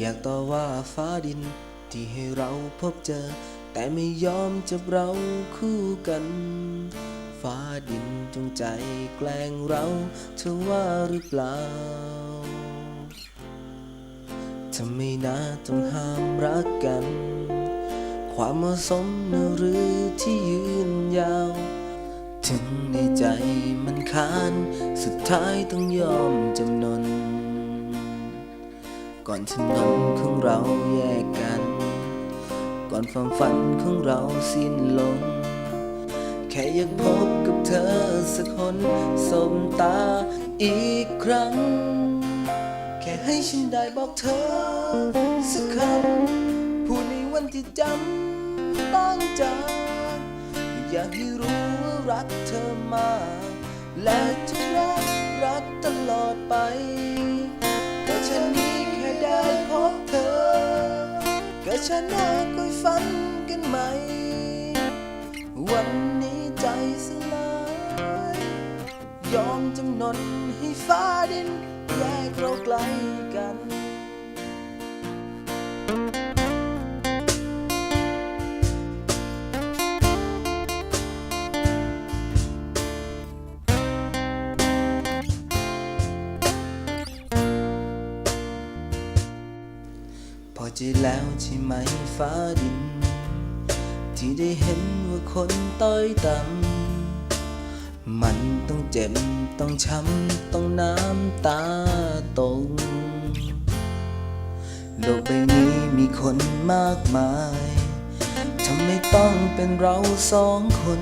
อยากต่อว่าฟ้าดิน ที่ให้เราพบเจอ แต่ไม่ยอมจับเราคู่กัน ฟ้าดินจงใจแกล้งเราเธอว่าหรือเปล่าทำไมนะต้องห้ามรักกัน ความเหมาะสมหรือที่ยืนยาว ถึงในใจมันค้าน สุดท้ายต้องยอมจำนน ก่อนถนนของเราแยกกัน ก่อนความฝันของเราสิ้นลง แค่อยากพบกับเธอสักคนสบตาอีกครั้ง แค่ให้ฉันได้บอกเธอสักคำพูดในวันที่จำต้องจากอยากให้รู้ว่ารักเธอมากและ ก็ฉันน่าคอยฝันกันไหมวันนี้ใจสลาย ยอมจำนนให้ฟ้าดินแยกเราไกลกัน อใจแล้วใช่ไหมฟ้าดิน ที่ได้เห็นว่าคนต้อยต่ำมันต้องเจ็บต้องช้ำต้องน้ำตาตกโลกใบนี้มีคนมากมายทำไมต้องเป็นเราสองคน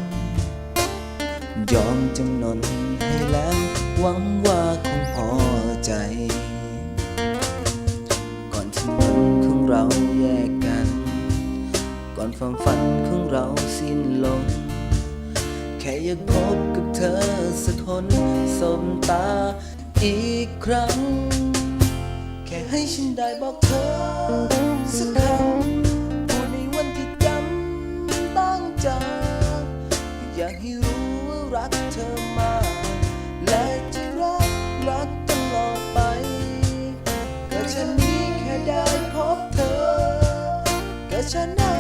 ยอมจำนนให้แล้วหวังว่าค ฝันของเราสิ้นลง แค่อยากพบกับเธอสักคนสบตาอีกครั้ง แค่ให้ฉันได้บอกเธอสักคำพูดในวันที่จำต้องจากอยากให้รู้ว่ารักเธอมากและจะรักรักตลอดไปก็ฉันนี้แค่ได้พบเธอก็ฉันน่า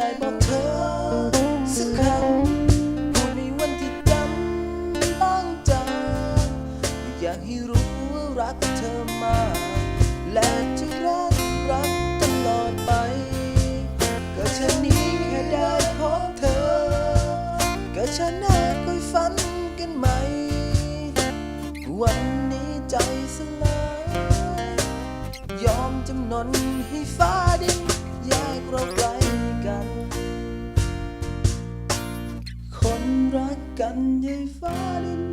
ได้บอกเธอสักคำพูดในวันที่จำต้องจากอยากให้รู้ว่ารักเธอมากและจะรักรักตลอดไป ก็ฉันนี้แค่ได้พบเธอ ก็ฉันน่าคอยฝันกันไหม วันนี้ใจสลาย ยอมจำนนให้ฟ้าดินแยกเรา คน